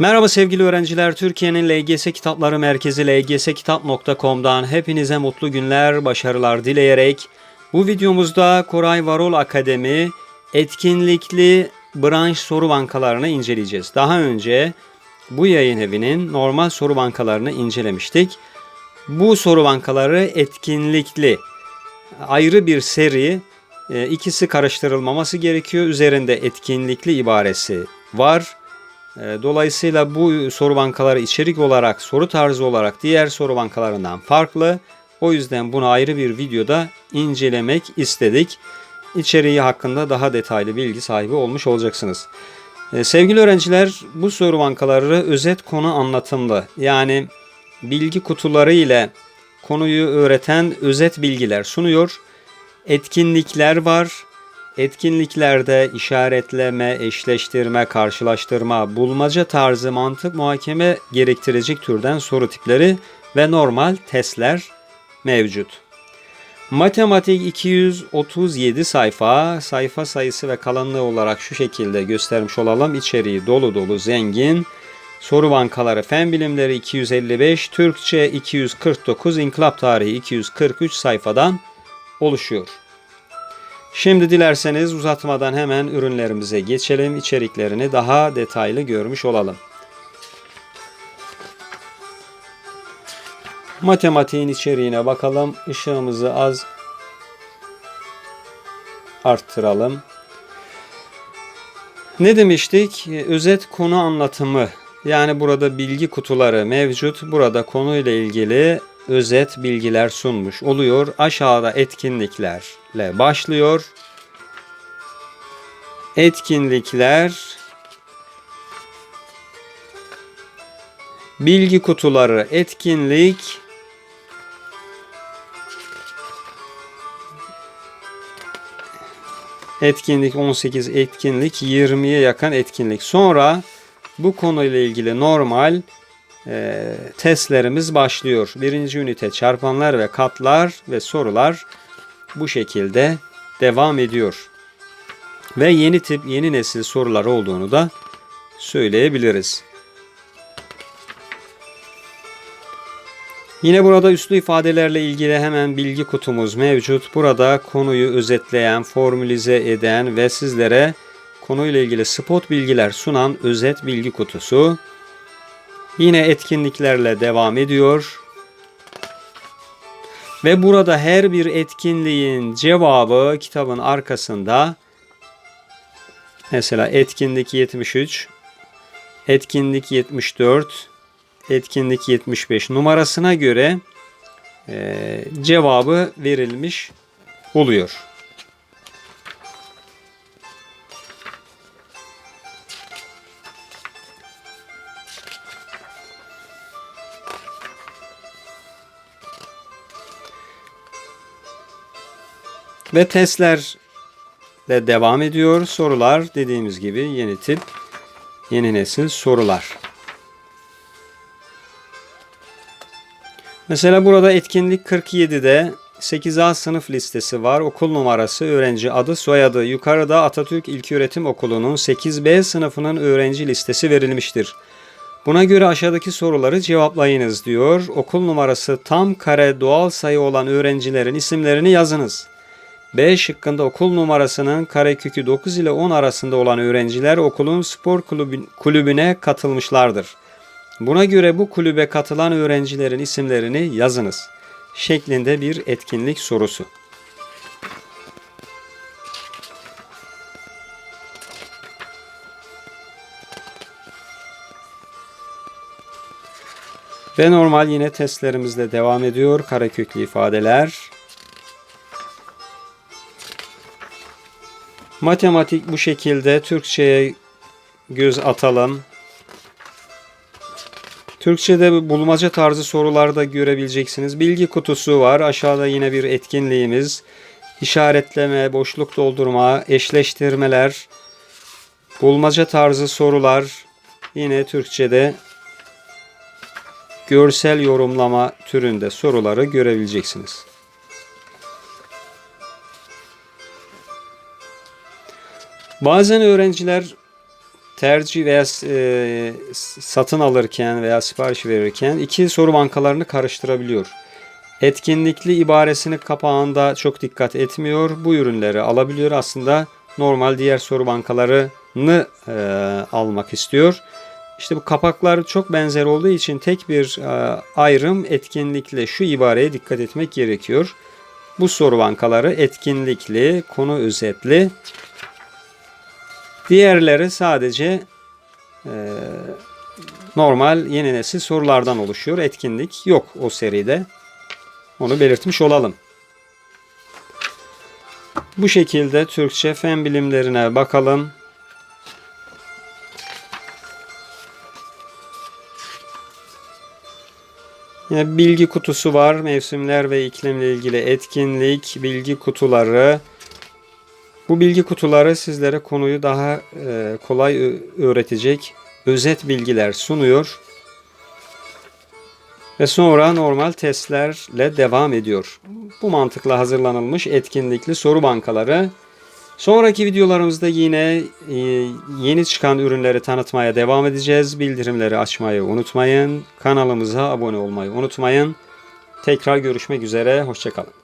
Merhaba sevgili öğrenciler. Türkiye'nin LGS Kitapları Merkezi lgskitap.com'dan hepinize mutlu günler, başarılar dileyerek bu videomuzda Koray Varol Akademi etkinlikli branş soru bankalarını inceleyeceğiz. Daha önce bu yayın evinin normal soru bankalarını incelemiştik. Bu soru bankaları etkinlikli ayrı bir seri. E, ikisi karıştırılmaması gerekiyor. Üzerinde etkinlikli ibaresi var. E, Dolayısıyla bu soru bankaları içerik olarak, soru tarzı olarak diğer soru bankalarından farklı. O yüzden bunu ayrı bir videoda incelemek istedik. İçeriği hakkında daha detaylı bilgi sahibi olmuş olacaksınız. E, Sevgili öğrenciler, bu soru bankaları özet konu anlatımlı. Yani bilgi kutuları ile konuyu öğreten özet bilgiler sunuyor. Etkinlikler var. Etkinliklerde işaretleme, eşleştirme, karşılaştırma, bulmaca tarzı mantık muhakeme gerektirecek türden soru tipleri ve normal testler mevcut. Matematik 237 sayfa, sayfa sayısı ve kalınlığı olarak şu şekilde göstermiş olalım. İçeriği dolu dolu zengin. Soru bankaları fen bilimleri 255, Türkçe 249, inkılap tarihi 243 sayfadan oluşuyor. Şimdi dilerseniz uzatmadan hemen ürünlerimize geçelim. İçeriklerini daha detaylı görmüş olalım. Matematiğin içeriğine bakalım. Işığımızı az arttıralım. Ne demiştik? Özet konu anlatımı. Yani burada bilgi kutuları mevcut. Burada konuyla ilgili özet bilgiler sunmuş oluyor. Aşağıda etkinliklerle başlıyor. Etkinlikler bilgi kutuları etkinlik etkinlik 18 etkinlik 20'ye yakın etkinlik. Sonra bu konuyla ilgili normal e, testlerimiz başlıyor. Birinci ünite çarpanlar ve katlar ve sorular bu şekilde devam ediyor. Ve yeni tip, yeni nesil sorular olduğunu da söyleyebiliriz. Yine burada üslü ifadelerle ilgili hemen bilgi kutumuz mevcut. Burada konuyu özetleyen, formülize eden ve sizlere konuyla ilgili spot bilgiler sunan özet bilgi kutusu. Yine etkinliklerle devam ediyor. Ve burada her bir etkinliğin cevabı kitabın arkasında mesela etkinlik 73, etkinlik 74, etkinlik 75 numarasına göre e, cevabı verilmiş oluyor. Ve testlerle devam ediyor. Sorular dediğimiz gibi yeni tip, yeni nesil sorular. Mesela burada etkinlik 47'de 8A sınıf listesi var. Okul numarası, öğrenci adı, soyadı. Yukarıda Atatürk İlköğretim Okulu'nun 8B sınıfının öğrenci listesi verilmiştir. Buna göre aşağıdaki soruları cevaplayınız diyor. Okul numarası tam kare doğal sayı olan öğrencilerin isimlerini yazınız. B şıkkında okul numarasının karekökü 9 ile 10 arasında olan öğrenciler okulun spor kulübüne katılmışlardır. Buna göre bu kulübe katılan öğrencilerin isimlerini yazınız şeklinde bir etkinlik sorusu. Ve normal yine testlerimizle devam ediyor. Kareköklü ifadeler. Matematik bu şekilde. Türkçe'ye göz atalım. Türkçe'de bulmaca tarzı sorularda görebileceksiniz. Bilgi kutusu var. Aşağıda yine bir etkinliğimiz. İşaretleme, boşluk doldurma, eşleştirmeler, bulmaca tarzı sorular. Yine Türkçe'de görsel yorumlama türünde soruları görebileceksiniz. Bazen öğrenciler tercih veya e, satın alırken veya sipariş verirken iki soru bankalarını karıştırabiliyor. Etkinlikli ibaresini kapağında çok dikkat etmiyor. Bu ürünleri alabiliyor. Aslında normal diğer soru bankalarını e, almak istiyor. İşte bu kapaklar çok benzer olduğu için tek bir e, ayrım etkinlikle şu ibareye dikkat etmek gerekiyor. Bu soru bankaları etkinlikli, konu özetli. Diğerleri sadece e, normal yeni nesil sorulardan oluşuyor. Etkinlik yok o seride. Onu belirtmiş olalım. Bu şekilde Türkçe fen bilimlerine bakalım. Yine bilgi kutusu var. Mevsimler ve iklimle ilgili etkinlik, bilgi kutuları. Bu bilgi kutuları sizlere konuyu daha e, kolay öğretecek özet bilgiler sunuyor. Ve sonra normal testlerle devam ediyor. Bu mantıkla hazırlanılmış etkinlikli soru bankaları. Sonraki videolarımızda yine e, yeni çıkan ürünleri tanıtmaya devam edeceğiz. Bildirimleri açmayı unutmayın. Kanalımıza abone olmayı unutmayın. Tekrar görüşmek üzere. Hoşçakalın.